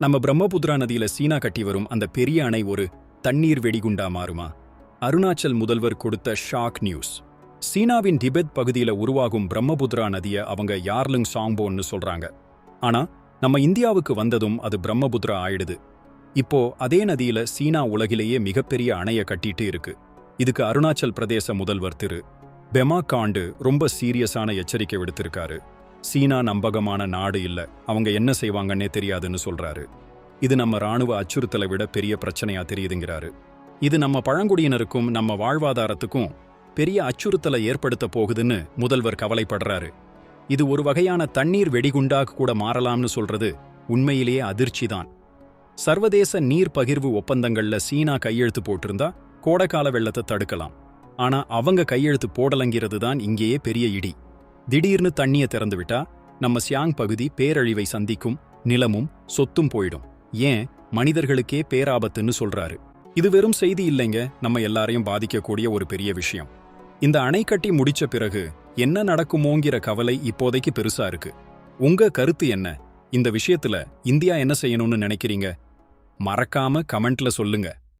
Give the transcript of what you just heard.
நம்ம பிரம்மபுத்திரா நதியில சீனா கட்டி வரும் அந்த பெரிய அணை ஒரு தண்ணீர் வெடிகுண்டா மாறுமா? அருணாச்சல் முதல்வர் கொடுத்த ஷாக் நியூஸ். சீனாவின் டிபெத் பகுதியில உருவாகும் பிரம்மபுத்திரா நதிய அவங்க யார்லுங் சாங்போன்னு சொல்றாங்க. ஆனா நம்ம இந்தியாவுக்கு வந்ததும் அது பிரம்மபுத்திரா ஆயிடுது. இப்போ அதே நதியில சீனா உலகிலேயே மிகப்பெரிய அணைய கட்டிட்டு இருக்கு. இதுக்கு அருணாச்சல் பிரதேச முதல்வர் திரு. பெமா காண்டு ரொம்ப சீரியஸான எச்சரிக்கை விடுத்திருக்காரு. சீனா நம்பகமான நாடு இல்ல. அவங்க என்ன செய்வாங்கன்னே தெரியாதுன்னு சொல்றாரு. இது நம்ம ராணுவ அச்சுறுத்தலை விட பெரிய பிரச்சனையா தெரியுதுங்கிறாரு. இது நம்ம பழங்குடியினருக்கும் நம்ம வாழ்வாதாரத்துக்கும் பெரிய அச்சுறுத்தலை ஏற்படுத்த போகுதுன்னு முதல்வர் கவலைப்படுறாரு. இது ஒரு வகையான தண்ணீர் வெடிகுண்டாக கூட மாறலாம்னு சொல்றது உண்மையிலேயே அதிர்ச்சி தான் சர்வதேச நீர் பகிர்வு ஒப்பந்தங்கள்ல சீனா கையெழுத்து போட்டிருந்தா கோடைக்கால வெள்ளத்தை தடுக்கலாம். ஆனா அவங்க கையெழுத்து போடலங்கிறது தான் இங்கேயே பெரிய இடி. திடீர்னு தண்ணிய திறந்து விட்டா நம்ம சியாங் பகுதி பேரழிவை சந்திக்கும் நிலமும் சொத்தும் போயிடும். ஏன்? மனிதர்களுக்கே பேராபத்துன்னு சொல்றாரு. இது வெறும் செய்தி இல்லைங்க. நம்ம எல்லாரையும் பாதிக்கக்கூடிய ஒரு பெரிய விஷயம். இந்த அணை கட்டி முடிச்ச பிறகு என்ன நடக்குமோங்கிற கவலை இப்போதைக்கு பெருசா இருக்கு. உங்க கருத்து என்ன? இந்த விஷயத்துல இந்தியா என்ன செய்யணும்னு நினைக்கிறீங்க? மறக்காம கமெண்ட்ல சொல்லுங்க.